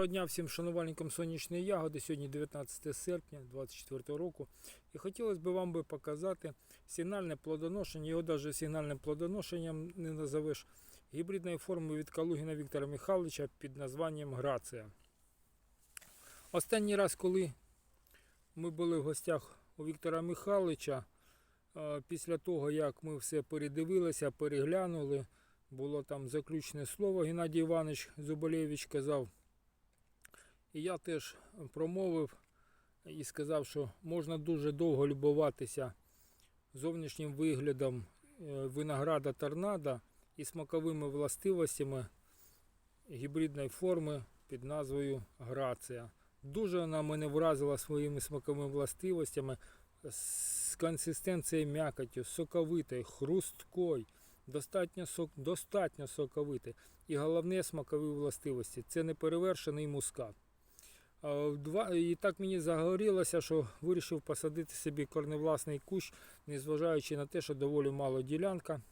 Доброго дня всім шанувальникам сонячної ягоди. Сьогодні 19 серпня 2024 року. І хотілося б вам би показати сигнальне плодоношення, його навіть сигнальним плодоношенням не назовеш, гібридної форми від Калугіна Віктора Михайловича під названням Грація. Останній раз, коли ми були в гостях у Віктора Михайловича, е, після того, як ми все передивилися, переглянули, було там заключне слово, Геннадій Іванович Зуболєвич казав. І я теж промовив і сказав, що можна дуже довго любуватися зовнішнім виглядом е, винограда торнадо і смаковими властивостями гібридної форми під назвою Грація. Дуже вона мене вразила своїми смаковими властивостями з консистенцією м'якоттю, соковитою, хрусткою, достатньо, сок, достатньо соковитий. І головне смакові властивості це неперевершений мускат. І так мені загорілося, що вирішив посадити собі корневласний кущ, незважаючи на те, що доволі мало ділянка.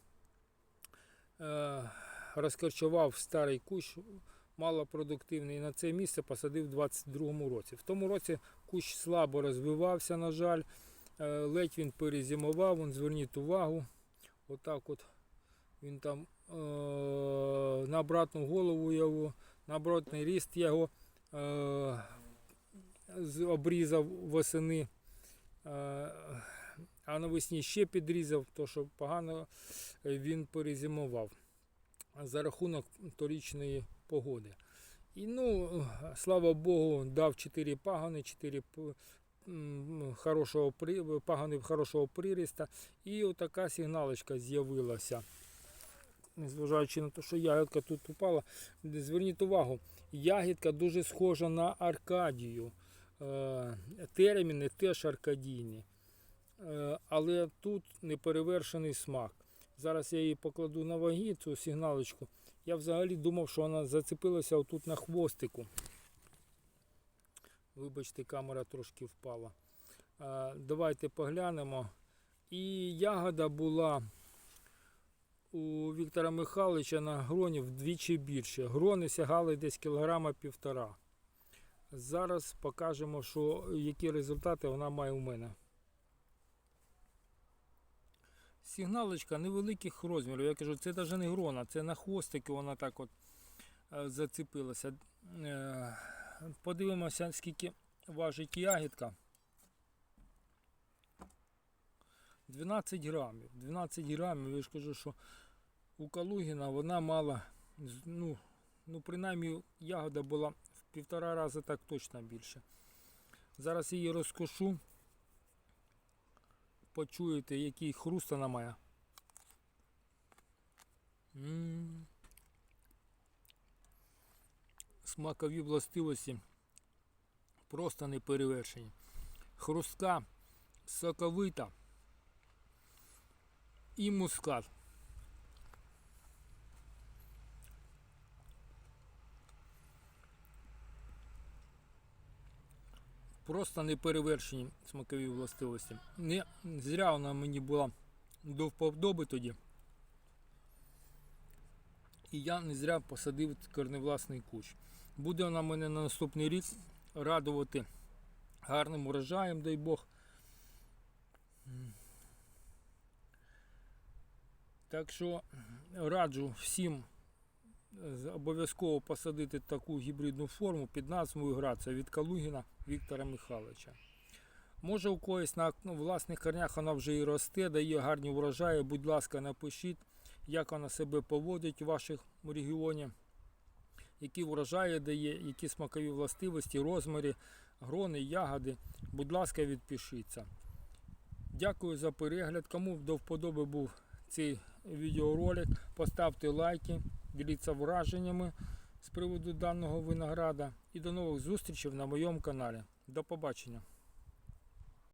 Е, розкорчував старий кущ, малопродуктивний. І на це місце посадив у 22-му році. В тому році кущ слабо розвивався, на жаль. Е, ледь він перезимував, він, зверніть увагу. Отак от він там е, на обратну голову його, на обратний ріст його е, обрізав восени, е, а навесні ще підрізав, то що погано е, він перезимував за рахунок торічної погоди. І ну, слава Богу, дав 4 пагани, 4 хорошого, пагани хорошого приріста. І отака сигналочка з'явилася. Незважаючи на те, що ягідка тут упала, зверніть увагу, ягідка дуже схожа на аркадію. Е, Терміни теж аркадійні. Е, Але тут неперевершений смак. Зараз я її покладу на ваги, цю сигналочку. Я взагалі думав, що вона зацепилася отут на хвостику. Вибачте, камера трошки впала. Е, Давайте поглянемо. І ягода була у Віктора Михайловича на гроні вдвічі більше. Грони сягали десь кілограма півтора. Зараз покажемо, що, які результати вона має у мене. Сигналочка невеликих розмірів. Я кажу, це навіть не грона, це на хвостики вона так от е, зацепилася. Е, Подивимося, скільки важить ягідка. 12 грамів. 12 грамів, я ж кажу, що у Калугіна вона мала, ну, ну принаймні ягода була півтора рази так точно більше. Зараз її розкошу. Почуєте, який хруст вона має. М. Смакові властивості просто не перевершені. Хрустка, соковита і мускат. Просто не перевершені смакові властивості. Не зря вона мені була до вподоби тоді. І я не зря посадив корневласний кущ. Буде вона мене на наступний рік радувати гарним урожаєм, дай Бог. Так що раджу всім обов'язково посадити таку гібридну форму під назвою Грація від Калугіна Віктора Михайловича. Може у когось на ну, власних корнях вона вже і росте, дає гарні врожаї. Будь ласка, напишіть, як вона себе поводить у ваших регіоні, які врожаї дає, які смакові властивості, розміри, грони, ягоди. Будь ласка, відпишіться. Дякую за перегляд. Кому до вподоби був цей відеоролик, поставте лайки, діліться враженнями з приводу даного винограда. І до нових зустрічей на моєму каналі. До побачення.